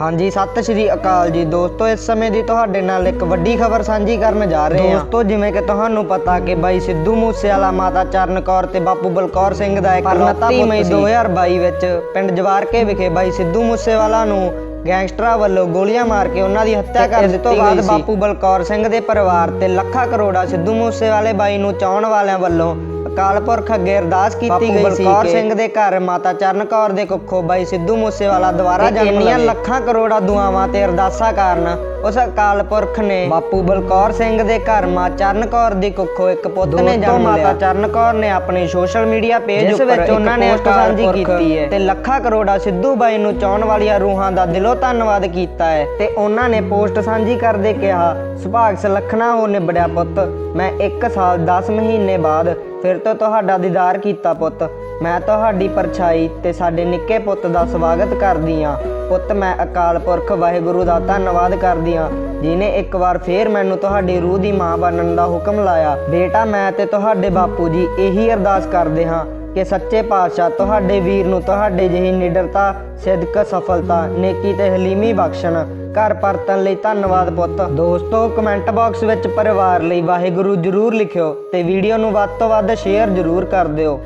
ਹਾਂਜੀ ਸਤਿ ਸ਼੍ਰੀ ਅਕਾਲ ਜੀ ਦੋਸਤੋ ਇਸ ਸਮੇਂ ਦੀ ਤੁਹਾਡੇ ਨਾਲ ਇੱਕ ਵੱਡੀ ਖਬਰ ਸਾਂਝੀ ਕਰਨ ਜਾ ਰਹੇ ਹਾਂ। ਦੋਸਤੋ ਜਿਵੇਂ ਕਿ ਤੁਹਾਨੂੰ ਪਤਾ ਕਿ ਬਾਈ ਸਿੱਧੂ ਮੂਸੇਵਾਲਾ ਮਾਤਾ ਚਰਨ ਕੌਰ ਤੇ ਬਾਪੂ ਬਲਕੌਰ ਸਿੰਘ ਦਾ ਇੱਕ 29 ਮਈ 2022 ਵਿੱਚ ਪਿੰਡ ਜਵਾਰਕੇ ਵਿਖੇ ਬਾਈ ਸਿੱਧੂ ਮੂਸੇਵਾਲਾ ਨੂੰ ਗੈਂਗਸਟਰਾਂ ਵੱਲੋਂ ਗੋਲੀਆਂ ਮਾਰ ਕੇ ਉਹਨਾਂ ਦੀ ਹੱਤਿਆ ਕਰ ਦਿੱਤੀ ਤੋਂ ਬਾਅਦ ਬਾਪੂ ਬਲਕੌਰ ਸਿੰਘ ਦੇ ਪਰਿਵਾਰ ਤੇ ਲੱਖਾਂ ਕਰੋੜਾ ਸਿੱਧੂ ਮੂਸੇਵਾਲੇ ਬਾਈ ਨੂੰ ਚਾਹਣ ਵਾਲਿਆਂ ਵੱਲੋਂ ਅਕਾਲ ਪੁਰਖ ਅੱਗੇ ਅਰਦਾਸ ਕੀਤੀ ਗਈ ਸੀ ਬਲਕੌਰ ਸਿੰਘ ਦੇ ਘਰ ਮਾਤਾ ਚਰਨ ਕੌਰ ਦੇ ਕੁੱਖੋਂ ਬਾਈ ਸਿੱਧੂ ਮੂਸੇਵਾਲਾ ਦੁਬਾਰਾ ਜਨਮ ਇੰਨੀਆਂ ਲੱਖਾਂ ਕਰੋੜਾਂ ਦੁਆਵਾਂ ਤੇ ਅਰਦਾਸਾਂ ਕਾਰਨ ਉਸ ਅਕਾਲ ਪੁਰਖ ਨੇ ਬਾਪੂ ਬਲਕੌਰ ਸਿੰਘ ਦੇ ਘਰ ਮਾਂ ਚਰਨ ਕੌਰ ਦੀ ਕੁੱਖੋਂ ਇੱਕ ਪੁੱਤ ਨੇ ਜਨਮ ਲਿਆ। ਮਾਤਾ ਚਰਨ ਕੌਰ ਨੇ ਆਪਣੀ ਸੋਸ਼ਲ ਮੀਡੀਆ ਪੇਜ ਉੱਪਰ ਵਿੱਚ ਉਹਨਾਂ ਨੇ ਸਾਂਝੀ ਕੀਤੀ ਹੈ। ਤੇ ਲੱਖਾਂ ਕਰੋੜਾਂ ਸਿੱਧੂ ਬਾਈ ਨੂੰ ਚਾਹਣ ਵਾਲੀਆਂ ਰੂਹਾਂ ਦਾ ਦਿਲੋਂ ਧੰਨਵਾਦ ਕੀਤਾ ਹੈ ਤੇ ਉਹਨਾਂ ਨੇ ਪੋਸਟ ਸਾਂਝੀ ਕਰਦੇ ਕਿਹਾ ਸੁਭਾਗ ਸਲਖਣਾ ਹੋ ਨਿਬੜਿਆ ਪੁੱਤ ਮੈਂ 1 ਸਾਲ 10 ਮਹੀਨੇ ਬਾਅਦ ਫਿਰ ਤੋਂ ਤੁਹਾਡਾ ਦੀਦਾਰ ਕੀਤਾ ਪੁੱਤ। ਮੈਂ ਤੁਹਾਡੀ ਪਰਛਾਈ ਤੇ ਸਾਡੇ ਨਿੱਕੇ ਪੁੱਤ ਦਾ ਸਵਾਗਤ ਕਰਦੀ ਹਾਂ ਪੁੱਤ, ਮੈਂ ਅਕਾਲ ਪੁਰਖ ਵਾਹਿਗੁਰੂ ਦਾ ਧੰਨਵਾਦ ਕਰਦੀ ਹਾਂ ਜਿਨੇ ਇੱਕ ਵਾਰ ਫੇਰ ਮੈਨੂੰ ਤੁਹਾਡੀ ਰੂਹ ਦੀ ਮਾਂ ਬਣਨ ਦਾ ਹੁਕਮ ਲਾਇਆ। ਬੇਟਾ, ਮੈਂ ਤੇ ਤੁਹਾਡੇ ਬਾਪੂ ਜੀ ਇਹੀ ਅਰਦਾਸ ਕਰਦੇ ਹਾਂ ਕਿ ਸੱਚੇ ਪਾਤਸ਼ਾਹ ਤੁਹਾਡੇ ਵੀਰ ਨੂੰ ਤੁਹਾਡੇ ਜਿਹੀ ਨਿਡਰਤਾ, ਸਿਦਕ, ਸਫਲਤਾ, ਨੇਕੀ ਤੇ ਹਲੀਮੀ ਬਖਸ਼ਣ। ਘਰ ਪਰਤਣ ਲਈ ਧੰਨਵਾਦ ਪੁੱਤ। ਦੋਸਤੋ, ਕਮੈਂਟ ਬਾਕਸ ਵਿੱਚ ਪਰਿਵਾਰ ਲਈ ਵਾਹਿਗੁਰੂ ਜਰੂਰ ਲਿਖਿਓ ਤੇ ਵੀਡੀਓ ਨੂੰ ਵੱਧ ਤੋਂ ਵੱਧ ਸ਼ੇਅਰ ਜਰੂਰ ਕਰ ਦਿਓ।